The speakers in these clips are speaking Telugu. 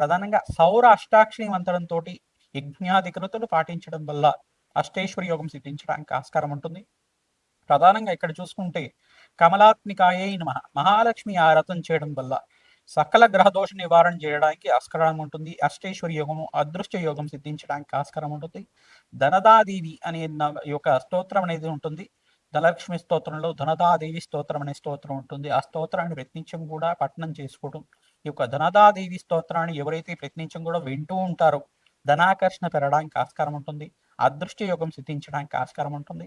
ప్రధానంగా సౌర అష్టాక్షరి మంత్రంతో యజ్ఞాధికృతులు పాటించడం వల్ల అష్టేశ్వరి యోగం సిద్ధించడానికి ఆస్కారం ఉంటుంది. ప్రధానంగా ఇక్కడ చూసుకుంటే కమలాత్మికాయే మహా మహాలక్ష్మి ఆరాధన చేయడం వల్ల సకల గ్రహదోష నివారణ చేయడానికి ఆస్కారం ఉంటుంది. అష్టేశ్వరి యోగము అదృష్ట యోగం సిద్ధించడానికి ఆస్కారం ఉంటుంది. ధనదాదేవి అనే యొక్క స్తోత్రం అనేది ఉంటుంది. ధనలక్ష్మి స్తోత్రంలో ధనదాదేవి స్తోత్రం అనే స్తోత్రం ఉంటుంది. ఆ స్తోత్రాన్ని ప్రయత్నించడం కూడా పఠనం చేసుకోవడం ఈ యొక్క ధనదాదేవి స్తోత్రాన్ని ఎవరైతే ప్రయత్నించం కూడా వింటూ ఉంటారో ధనాకర్షణ పెరగడానికి ఆస్కారం ఉంటుంది. అదృష్ట యోగం సిద్ధించడానికి ఆస్కారం ఉంటుంది.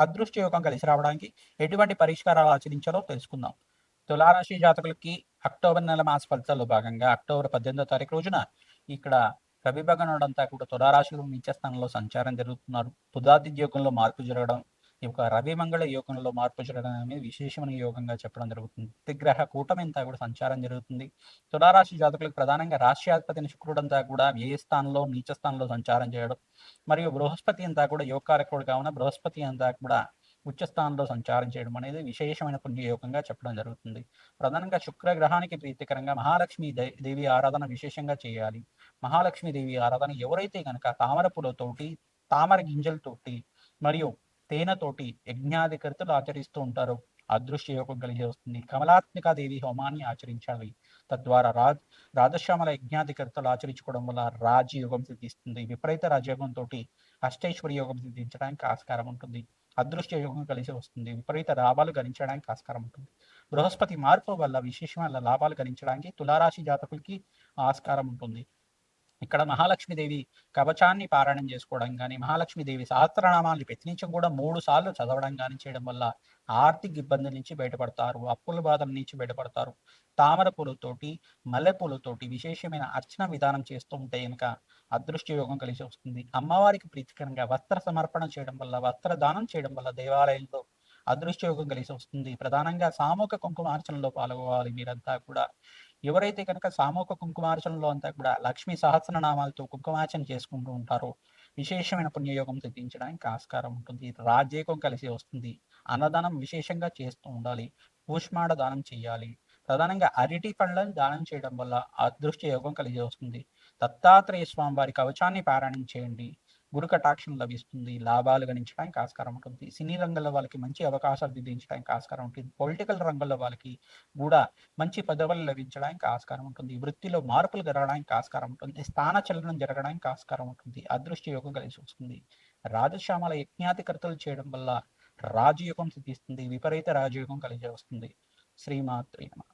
అదృష్ట యోగం కలిసి రావడానికి ఎటువంటి పరిష్కారాలు ఆచరించాలో తెలుసుకుందాం. తులారాశి జాతకులకి అక్టోబర్ నెల మాస ఫలితాల్లో భాగంగా అక్టోబర్ పద్దెనిమిదో తారీఖు రోజున ఇక్కడ రవి భగవానుడు కూడా తులారాశిలో నీచ స్థానంలో సంచారం జరుగుతున్నారు. బుధాది యోగంలో మార్పు జరగడం ఈ యొక్క రవి మంగళ యోగంలో మార్పు జరగడం అనేది విశేషమైన యోగంగా చెప్పడం జరుగుతుంది. త్రిగ్రహ కూటమింతా కూడా సంచారం జరుగుతుంది. తులారాశి జాతకులకు ప్రధానంగా రాష్ట్రాధిపతిని శుక్రుడు అంతా కూడా ఏ స్థానంలో నీచ స్థానంలో సంచారం చేయడం. మరియు బృహస్పతి అంతా కూడా యోగకారకుడు కావున బృహస్పతి అంతా కూడా ఉచ్చస్థానంలో సంచారం చేయడం అనేది విశేషమైన పుణ్యయోగంగా చెప్పడం జరుగుతుంది. ప్రధానంగా శుక్రగ్రహానికి ప్రీతికరంగా మహాలక్ష్మి దే- దేవి ఆరాధన విశేషంగా చేయాలి. మహాలక్ష్మి దేవి ఆరాధన ఎవరైతే కనుక తామర పూలతోటి తామర గింజలతోటి మరియు తేనెతోటి యజ్ఞాధికర్తలు ఆచరిస్తూ ఉంటారు. అదృశ్య యోగం కలిగి వస్తుంది. కమలాత్మిక దేవి హోమాన్ని ఆచరించాలి. తద్వారా రాజ్ రాజశ్యామల యజ్ఞాధికర్తలు ఆచరించుకోవడం వల్ల రాజయోగం సిద్ధిస్తుంది. విపరీత రాజయోగంతో అష్టైశ్వర్య యోగం సిద్ధించడానికి ఆస్కారం ఉంటుంది. అదృశ్య యోగం కలిసి వస్తుంది. విపరీత లాభాలు గణించడానికి ఆస్కారం ఉంటుంది. బృహస్పతి మార్పు వల్ల విశేషమైన లాభాలు గణించడానికి తులారాశి జాతకులకి ఆస్కారం ఉంటుంది. ఇక్కడ మహాలక్ష్మీదేవి కవచాన్ని పారాయణం చేసుకోవడం కానీ మహాలక్ష్మీదేవి సహస్రనామాన్ని ప్రతినిత్యం కూడా మూడు సార్లు చదవడం కానీ చేయడం వల్ల ఆర్థిక ఇబ్బందుల నుంచి బయటపడతారు అప్పుల బాధల నుంచి బయటపడతారు. తామర పూలతోటి మల్లె పూలతోటి విశేషమైన అర్చన విధానం చేస్తూ ఉంటే కనుక అదృష్ట యోగం కలిసి వస్తుంది. అమ్మవారికి ప్రీతికరంగా వస్త్ర సమర్పణ చేయడం వల్ల వస్త్ర దానం చేయడం వల్ల దేవాలయంలో అదృష్ట యోగం కలిసి వస్తుంది. ప్రధానంగా సామూహిక కుంకుమార్చనలో పాల్గొవాలి మీరంతా కూడా. ఎవరైతే కనుక సామూహిక కుంకుమార్చనలో అంతా కూడా లక్ష్మీ సహస్రనామాలతో కుంకుమార్చన చేసుకుంటూ ఉంటారో విశేషమైన పుణ్యయోగం సిద్ధించడానికి ఆస్కారం ఉంటుంది. రాజ్యకం కలిసి వస్తుంది. అన్నదానం విశేషంగా చేస్తూ ఉండాలి. పూష్మాడ దానం చేయాలి. ప్రధానంగా అరటి పండ్లను దానం చేయడం వల్ల అదృష్ట యోగం కలిసి వస్తుంది. దత్తాత్రేయ స్వామి వారి కవచాన్ని పారాయణం చేయండి. గురు కటాక్షం లభిస్తుంది లాభాలు గణించడానికి ఆస్కారం ఉంటుంది సినీ రంగంలో వాళ్ళకి మంచి అవకాశాలు దిద్దించడానికి ఆస్కారం ఉంటుంది పొలిటికల్ రంగంలో వాళ్ళకి కూడా మంచి పదవులు లభించడానికి ఆస్కారం ఉంటుంది వృత్తిలో మార్పులు జరగడానికి ఆస్కారం ఉంటుంది స్థాన చలనం జరగడానికి ఆస్కారం ఉంటుంది అదృష్ట యోగం కలిసి వస్తుంది. రాజశ్యామల యజ్ఞాతికర్తలు చేయడం వల్ల రాజయోగం సిద్ధిస్తుంది విపరీత రాజయోగం కలిసి వస్తుంది. శ్రీమాత్రి నమః.